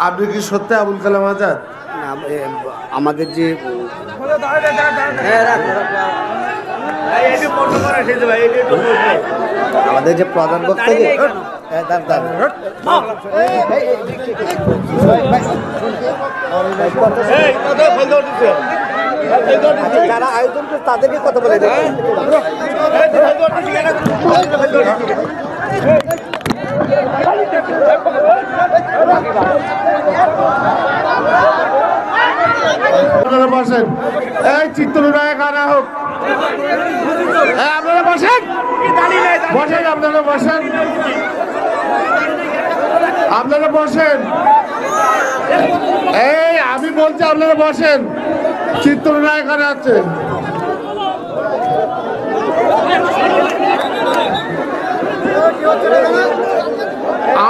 আপনি কি সত্যি আবুল কালাম আজাদ আমাদের যে আমাদের যে প্রধান বক্তা হ্যাঁ। আচ্ছা, যারা আয়োজন করে তাদেরকে কথা বলে দেখুন আপনারা বসেন এই চিত্রনায়ক আনা হোক। আপনারা বসেন। বসেন, আপনারা বসেন। আপনারা বসেন। এই, আমি বলছি, আপনারা বসেন। চিত্রনায়ক আনা আছে।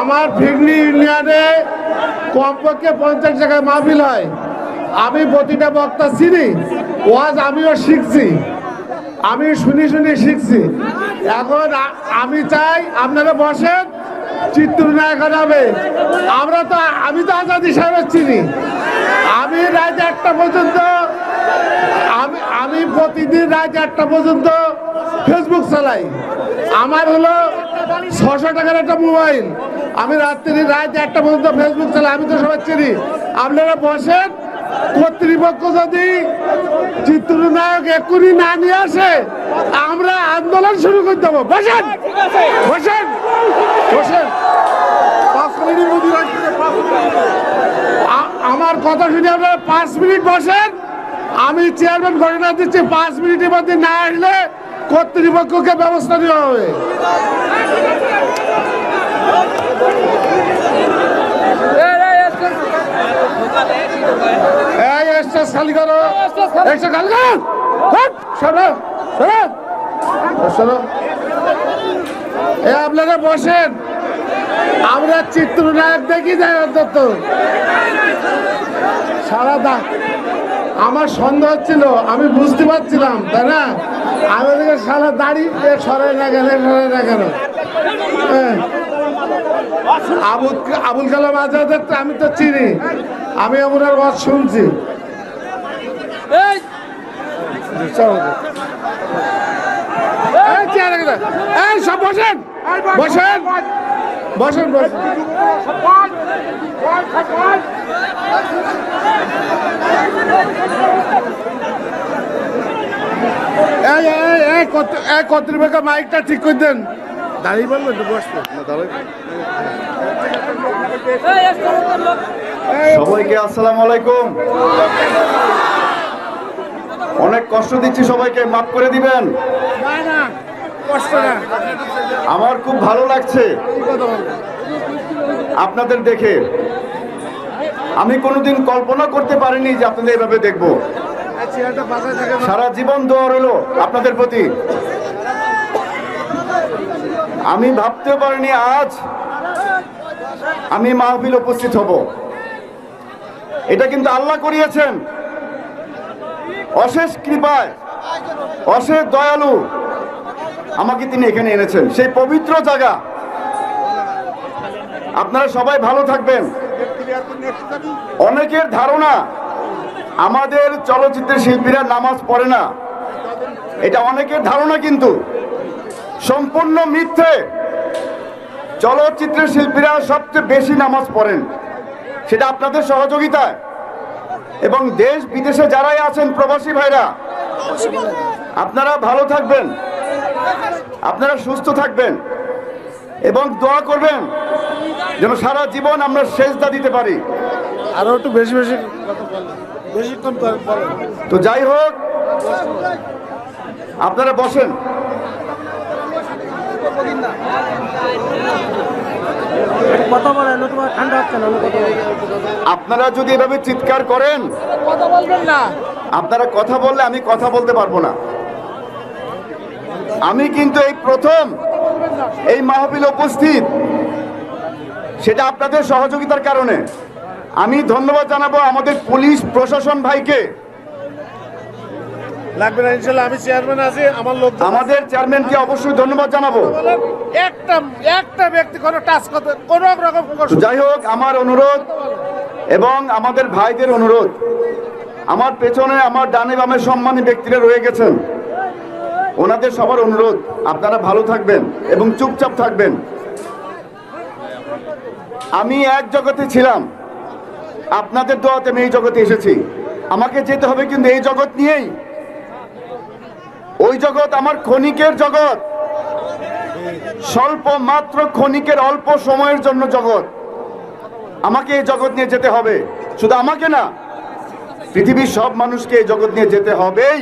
আমার ফিগনি ইউনিয়নে কমপক্ষে পঞ্চাশ টাকায় মাহফিল হয়। আমি প্রতিটা বক্তা চিনি, ওয়াজ আমিও শিখছি। আমি শুনি শুনি শিখছি। এখন আমি চাই আপনারা বসেন, চিত্রনায়ক হবে। আমরা তো, আমি তো আজাদি সাহেবের চিনি। আমি রাত একটা পর্যন্ত, আমি আমি প্রতিদিন রাত একটা পর্যন্ত ফেসবুক চালাই। আমার হলো ছশো টাকার একটা মোবাইল। আমি রাত্রি রাত একটা পর্যন্ত ফেসবুক চালাই, আমি তো সবাই চিনি। আপনারা বসেন কর্তৃপক্ষ যদি চিত্রনায়ক এক্ষুনি না নিয়ে আসে আমরা আন্দোলন শুরু করে দেবো বসেন! বসেন! বসেন! হবে, আমার কথা শুনে আপনারা পাঁচ মিনিট বসেন। আমি চেয়ারম্যান ঘোষণা দিচ্ছি পাঁচ মিনিটের মধ্যে না আসলে কর্তৃপক্ষকে ব্যবস্থা নেওয়া হবে এই এসছে খালি করো এ, আপনারা বসেন। আমরা চিত্রনায়ক দেখি, যাই অন্তত সারা দা, আমার সন্দেহ হচ্ছিল আমি বুঝতে পারছিলাম, তাই না? আমাদেরকে সারা দাড়ি সরাই না গেলে, সরাই না কেন। আবুল কালাম আজাদের আমি তো চিনি, আমি ওনার কথা শুনছি। এই। সব বসেন। বসেন। বসেন বসেন। এই এই এই কর্তৃ- এই কর্তৃপক্ষ মাইকটা ঠিক করে দেন। দাঁড়িয়ে বলবেন তো দাঁড়াবে সবাইকে আসসালামু আলাইকুম। অনেক কষ্ট দিচ্ছি সবাইকে, মাফ করে দিবেন? আমার খুব ভালো লাগছে। আপনাদের দেখে। আমি কোনোদিন কল্পনা করতে পারিনি যে আপনাদের এভাবে দেখব। সারা জীবন দোয়া রইল আপনাদের প্রতি। আমি ভাবতেও পারিনি আজ আমি মাহফিল উপস্থিত হব। এটা কিন্তু আল্লাহ করিয়েছেন। অশেষ কৃপায়, অশেষ দয়ালু আমাকে তিনি এখানে এনেছেন। সেই পবিত্র জায়গা। আপনারা সবাই ভালো থাকবেন। অনেকের ধারণা, আমাদের চলচ্চিত্রের শিল্পীরা নামাজ পড়ে না। এটা অনেকের ধারণা কিন্তু। সম্পূর্ণ মিথ্যে চলচ্চিত্রের শিল্পীরা সবচেয়ে বেশি নামাজ পড়েন। সেটা আপনাদের সহযোগিতায়। এবং দেশ বিদেশে যারাই আছেন প্রবাসী ভাইরা আপনারা ভালো থাকবেন আপনারা সুস্থ থাকবেন এবং দোয়া করবেন যেন সারা জীবন আমরা সেজদা দিতে পারি। আরও একটু বেশি বেশি বেশিক্ষণ তো যাই হোক আপনারা বসেন। কথা বলেন তোমার ঠান্ডা হচ্ছে না আপনারা যদি এভাবে চিৎকার করেন কথা বলবেন না। আপনারা কথা বললে আমি কথা বলতে পারব না। আমি কিন্তু এই প্রথম এই মাহফিল উপস্থিত সেটা আপনাদের সহযোগিতার কারণে। আমি ধন্যবাদ জানাব আমাদের পুলিশ প্রশাসন ভাইকে। লাগবে না ইনশাল্লাহ আমি চেয়ারম্যান আছি আমার লোক আমাদের চেয়ারম্যানকে অবশ্যই ধন্যবাদ জানাব। একটা একটা ব্যক্তি কোনো টাচ করতে কোনো রকম যাই হোক আমার অনুরোধ এবং আমাদের ভাইদের অনুরোধ। আমার পেছনে আমার ডানে বামে সম্মানী ব্যক্তিরা রয়ে গেছেন। ওনাদের সবার অনুরোধ আপনারা ভালো থাকবেন এবং চুপচাপ থাকবেন। আমি এক জগতে ছিলাম আপনাদের দোয়াতে আমি এই জগতে এসেছি। আমাকে যেতে হবে কিন্তু এই জগৎ নিয়েই ওই জগৎ আমার ক্ষণিকের জগৎ। স্বল্প মাত্র ক্ষণিকের অল্প সময়ের জন্য জগৎ। আমাকে এই জগৎ নিয়ে যেতে হবে। শুধু আমাকে না, পৃথিবীর সব মানুষকে এই জগৎ নিয়ে যেতে হবেই।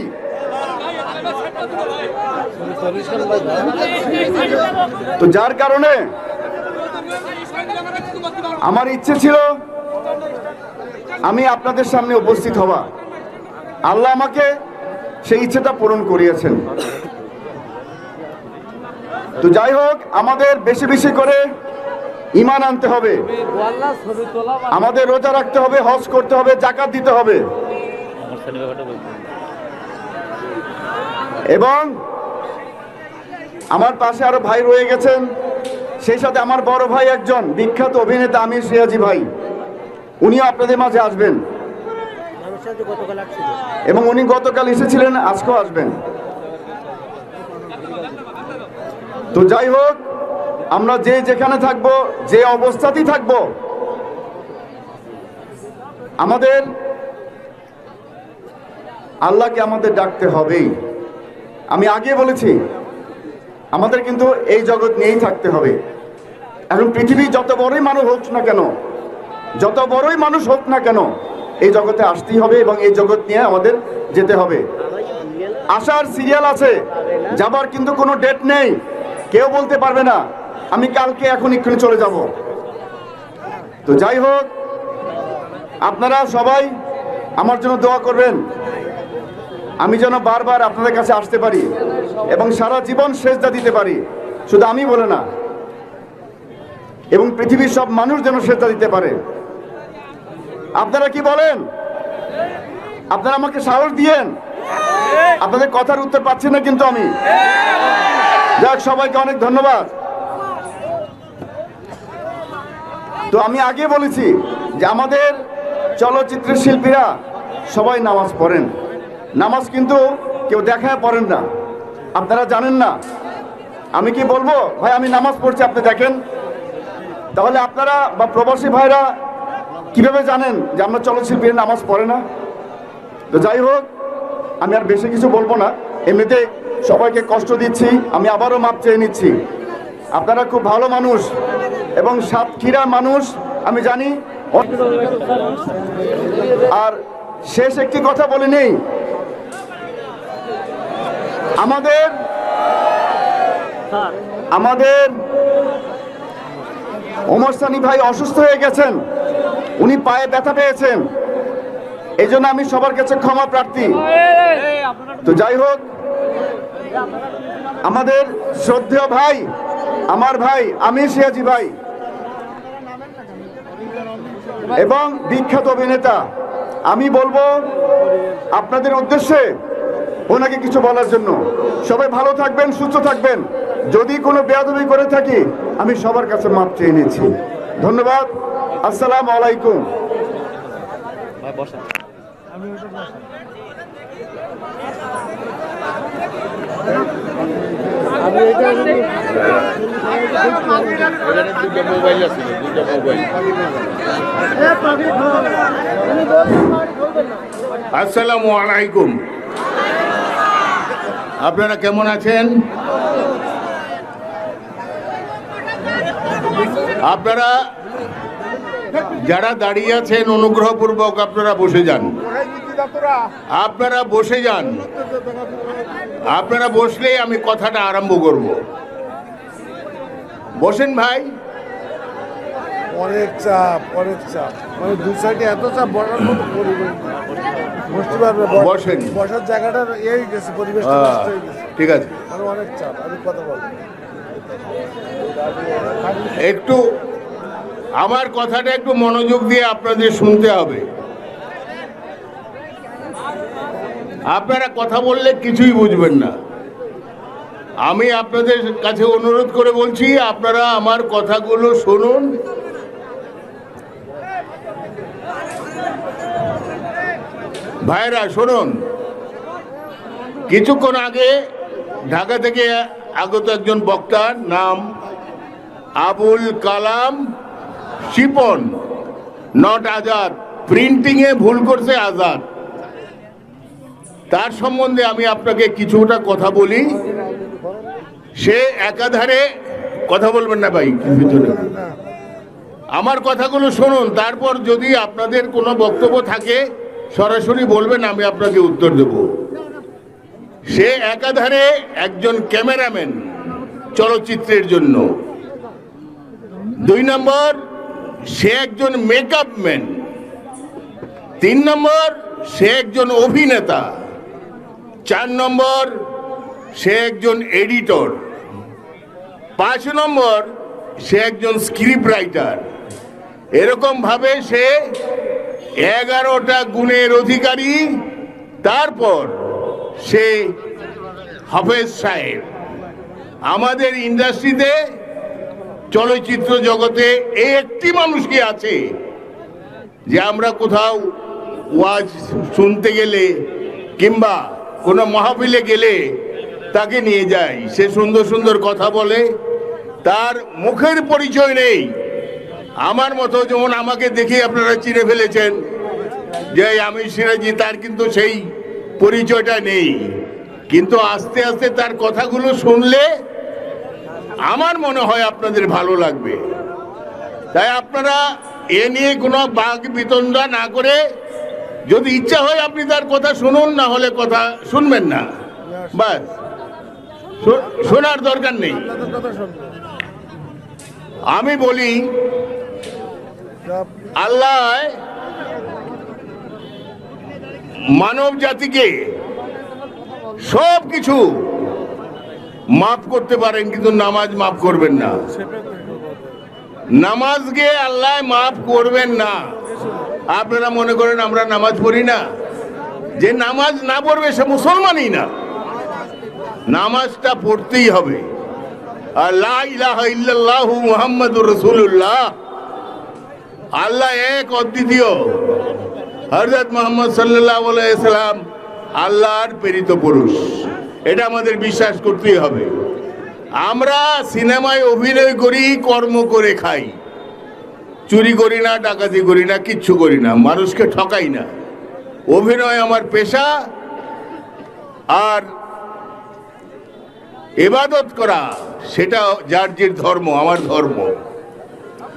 তো যার কারণে আমার ইচ্ছে ছিল, আমি আপনাদের সামনে উপস্থিত হওয়া। আল্লাহ আমাকে সেই ইচ্ছেটা পূরণ করিয়েছেন। তো যাই হোক, আমাদের বেশি বেশি করে ইমান আনতে হবে। আমাদের রোজা রাখতে হবে, হজ করতে হবে, জাকাত দিতে হবে। এবং আমার পাশে আরও ভাই রয়ে গেছেন। সেই সাথে আমার বড় ভাই একজন, বিখ্যাত অভিনেতা আমির সিয়াজি ভাই। উনিও আপনাদের মাঝে আসবেন। এবং উনি গতকাল এসেছিলেন, আজকেও আসবেন। তো যাই হোক, আমরা যে যেখানে থাকব, যে অবস্থাতেই থাকব, আমাদের আল্লাহকে আমাদের ডাকতে হবেই। আমি আগে বলেছি, আমাদের কিন্তু এই জগৎ নিয়েই থাকতে হবে। এখন পৃথিবী যত বড়ই মানুষ হোক না কেন, যত বড়ই মানুষ হোক না কেন এই জগতে আসতেই হবে এবং এই জগৎ নিয়ে আমাদের যেতে হবে। আসার সিরিয়াল আছে, যাবার কিন্তু কোনো ডেট নেই। কেউ বলতে পারবে না, আমি কালকে এখন এক্ষুনি চলে যাব। তো যাই হোক, আপনারা সবাই আমার জন্য দোয়া করবেন। আমি যেন বারবার আপনাদের কাছে আসতে পারি এবং সারা জীবন সেজদা দিতে পারি। শুধু আমি বলে না, এবং পৃথিবীর সব মানুষ যেন সেজদা দিতে পারে। আপনারা কি বলেন? আপনারা আমাকে সাহস দিয়েন? আপনাদের কথার উত্তর পাচ্ছি না কিন্তু আমি। যাক, সবাইকে অনেক ধন্যবাদ। তো আমি আগে বলেছি যে আমাদের চলচ্চিত্রের শিল্পীরা সবাই নামাজ পড়েন। নামাজ কিন্তু কেউ দেখায় পড়েন না। আপনারা জানেন না। আমি কি বলব? ভাই, আমি নামাজ পড়ছি, আপনি দেখেন। তাহলে আপনারা বা প্রবাসী ভাইরা কীভাবে জানেন যে আমরা চলচ্চিত্রীরা নামাজ পড়ে না? তো যাই হোক, আমি আর বেশি কিছু বলব না। এমনিতে সবাইকে কষ্ট দিচ্ছি, আমি আবারও মাপ চেয়ে নিচ্ছি। আপনারা খুব ভালো মানুষ এবং সাতক্ষীরার মানুষ, আমি জানি। আর শেষ একটি কথা বলে নেই। আমাদের আমাদের ওমর সানি ভাই অসুস্থ হয়ে গেছেন। উনি পায়ে ব্যথা পেয়েছেন। এই জন্য আমি সবার কাছে ক্ষমা প্রার্থী। তো যাই হোক, আমাদের শ্রদ্ধেয় ভাই, আমার ভাই আমি সিয়াজি ভাই এবং বিখ্যাত অভিনেতা, আমি বলব আপনাদের উদ্দেশ্যে ওনাকে কিছু বলার জন্য। সবাই ভালো থাকবেন, সুস্থ থাকবেন। যদি কোনো বেয়াদবি করে থাকি, আমি সবার কাছে মাপ চেয়ে নিচ্ছি। ধন্যবাদ। আসসালামু আলাইকুম। মোবাইল আছে দুটো মোবাইল আসসালামু আলাইকুম। আপনারা কেমন আছেন? আপনারা যারা দাঁড়িয়ে আছেন অনুগ্রহপূর্বক আপনারা বসে যান। আপনারা বসে যান। আপনারা বসলেই আমি কথাটা আরম্ভ করব। বসেন ভাই। অনেক চাপ অনেক চাপ। মানে দু সাইডে এত চাপ বসার মতো পরিবেশ বসতে পারবে? বসেন। বসার জায়গাটার এই হয়ে গেছে ঠিক আছে। মানে অনেক চাপ আমি কথা বলব। একটু আমার কথাটা একটু মনোযোগ দিয়ে আপনাদের শুনতে হবে। আপনারা কথা বললে কিছুই বুঝবেন না। আমি আপনাদের কাছে অনুরোধ করে বলছি, আপনারা আমার কথাগুলো শুনুন। ভাইরা, শুনুন। কিছুক্ষণ আগে ঢাকা থেকে আগত একজন বক্তার নাম আবুল কালাম শিপন নট আজাদ প্রিন্টিংয়ে ভুল করছে আজাদ তার সম্বন্ধে আমি আপনাকে কিছুটা কথা বলি। সে একাধারে কথা বলবেন না ভাই ভিতরে। আমার কথাগুলো শুনুন, তারপর যদি আপনাদের কোনো বক্তব্য থাকে, সরাসরি বলবেন, আমি আপনাকে উত্তর দেব। সে একাধারে একজন ক্যামেরাম্যান চলচ্চিত্রের জন্য। দুই নম্বর সে একজন মেকআপ ম্যান তিন নম্বর, সে একজন অভিনেতা। চার নম্বর, সে একজন এডিটর পাঁচ নম্বর, সে একজন স্ক্রিপ্ট রাইটার এরকম ভাবে সে এগারোটা গুণের অধিকারী। তারপর সে হাফেজ সাহেব। আমাদের ইন্ডাস্ট্রিতে চলচ্চিত্র জগতে এই একটি মানুষ কি আছে? যে আমরা কোথাও ওয়াজ শুনতে গেলে কিংবা কোনো মাহফিলে গেলে তাকে নিয়ে যাই। সে সুন্দর সুন্দর কথা বলে, তার মুখের পরিচয় নেই। আমার মতো যেমন আমাকে দেখে আপনারা চিনে ফেলেছেন যে আমি সিরাজি, তার কিন্তু সেই পরিচয়টা নেই। কিন্তু আস্তে আস্তে তার কথাগুলো শুনলে আমার মনে হয় আপনাদের ভালো লাগবে। তাই আপনারা এ নিয়ে কোনো বাঘ বিতণ্ডা না করে, যদি ইচ্ছা হয় আপনি তার কথা শুনুন, না হলে কথা শুনবেন না। বাস। শোনার দরকার নেই। আমি বলি, আল্লাহ মানব জাতিকে সব কিছু মাফ করতে পারেন, কিন্তু নামাজ মাফ করবেন না। নামাজকে আল্লাহ মাফ করবেন না। আপনারা মনে করেন আমরা নামাজ পড়ি না? যে নামাজ না পড়বে, সে মুসলমানই না। নামাজটা পড়তেই হবে। ইল্লাল্লাহু মুহাম্মাদুর আল্লাহ এক অদ্বিতীয়। হযরত মুহাম্মদ সাল্লাম আল্লাহর প্রেরিত পুরুষ। এটা আমাদের বিশ্বাস করতেই হবে। আমরা সিনেমায় অভিনয় করি, কর্ম করে খাই। চুরি করি না, ডাকাতি করি না, কিচ্ছু করি না, মানুষকে ঠকাই না। অভিনয় আমার পেশা। আর এবাদত করা, সেটা যার যে ধর্ম, আমার ধর্ম।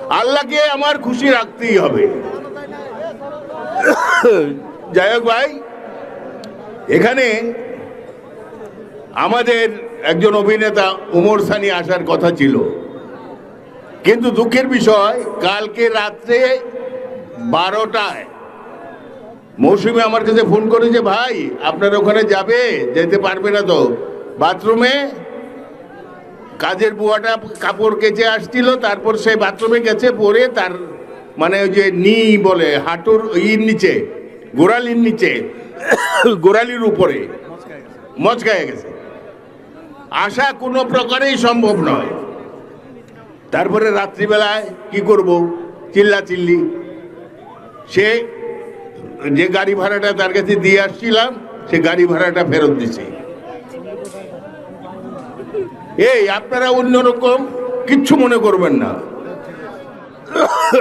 আল্লাহকে আমার খুশি রাখতেই হবে। যাই হোক ভাই, এখানে আমাদের একজন অভিনেতা উমর সানি আসার কথা ছিল। কিন্তু দুঃখের বিষয়, কালকে রাত্রে বারোটায় মৌসুমি আমার কাছে ফোন করে যে, ভাই, আপনার ওখানে যাবে? যেতে পারবে না তো। বাথরুমে কাজের বুয়াটা কাপড় কেচে আসছিল, তারপর সে বাথরুমে গেছে, পরে তার মানে ওই যে নি বলে, হাঁটুর ইর নিচে, গোড়ালির নিচে, গোড়ালির উপরে, মচকায় গেছে। আসা কোনো প্রকারেই সম্ভব নয়। তারপরে রাত্রিবেলায় কি করব? চিল্লা চিল্লি সে যে গাড়ি ভাড়াটা তার কাছে দিয়ে আসছিলাম, সে গাড়ি ভাড়াটা ফেরত দিছে। এই, আপনারা অন্যরকম কিচ্ছু মনে করবেন না।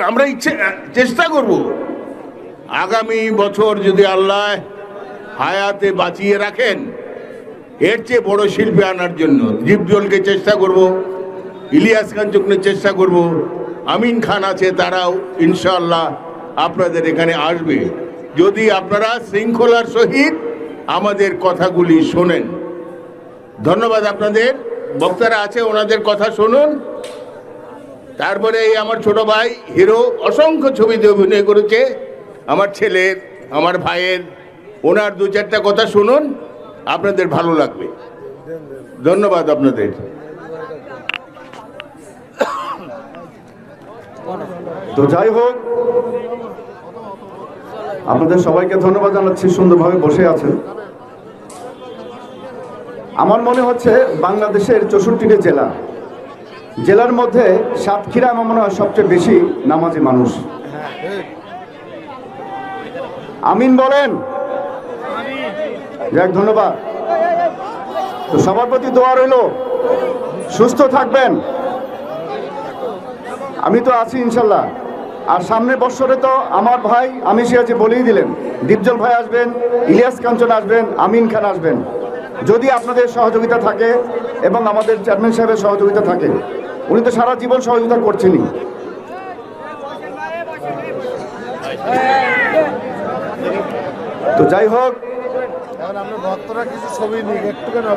আমরা ইচ্ছে, চেষ্টা করব। আগামী বছর যদি আল্লাহ হায়াতে বাঁচিয়ে রাখেন এর চেয়ে বড় শিল্পী আনার জন্য জীবজলকে চেষ্টা করব, ইলিয়াস খান চুকনের চেষ্টা করব, আমিন খান আছে, তারাও ইনশাল্লাহ আপনাদের এখানে আসবে। যদি আপনারা শৃঙ্খলার সহিত আমাদের কথাগুলি শোনেন। ধন্যবাদ আপনাদের। বক্তারা আছে, ওনাদের কথা শুনুন। তারপরে এই আমার ছোট ভাই হিরো, অসংখ্য ছবিতে অভিনয় করেছে। আমার ছেলের, আমার ভাইয়ের, ওনার দু চারটা কথা শুনুন। আপনাদের ভালো লাগবে। ধন্যবাদ আপনাদের। তো যাই হোক, আপনাদের সবাইকে ধন্যবাদ জানাচ্ছি, সুন্দরভাবে বসে আছেন। আমার মনে হচ্ছে বাংলাদেশের চৌষট্টিটি জেলা, জেলার মধ্যে সাতক্ষীরা আমার মনে হয় সবচেয়ে বেশি নামাজি মানুষ। আমিন বলেন। যাক ধন্যবাদ। তো সবার প্রতি দোয়া রইল। সুস্থ থাকবেন। আমি তো আছি ইনশাল্লাহ। আর সামনের বছরে তো আমার ভাই আমি সে আছে বলেই দিলেন। দীপজল ভাই আসবেন, ইলিয়াস কাঞ্চন আসবেন, আমিন খান আসবেন। যদি আপনাদের সহযোগিতা থাকে এবং আমাদের চেয়ারম্যান সাহেবের সহযোগিতা থাকে, উনি তো সারা জীবন সহযোগিতা করছেনই। তো যাই হোক আমরা ভক্তরা কিছু ছবি নিই একটুখানি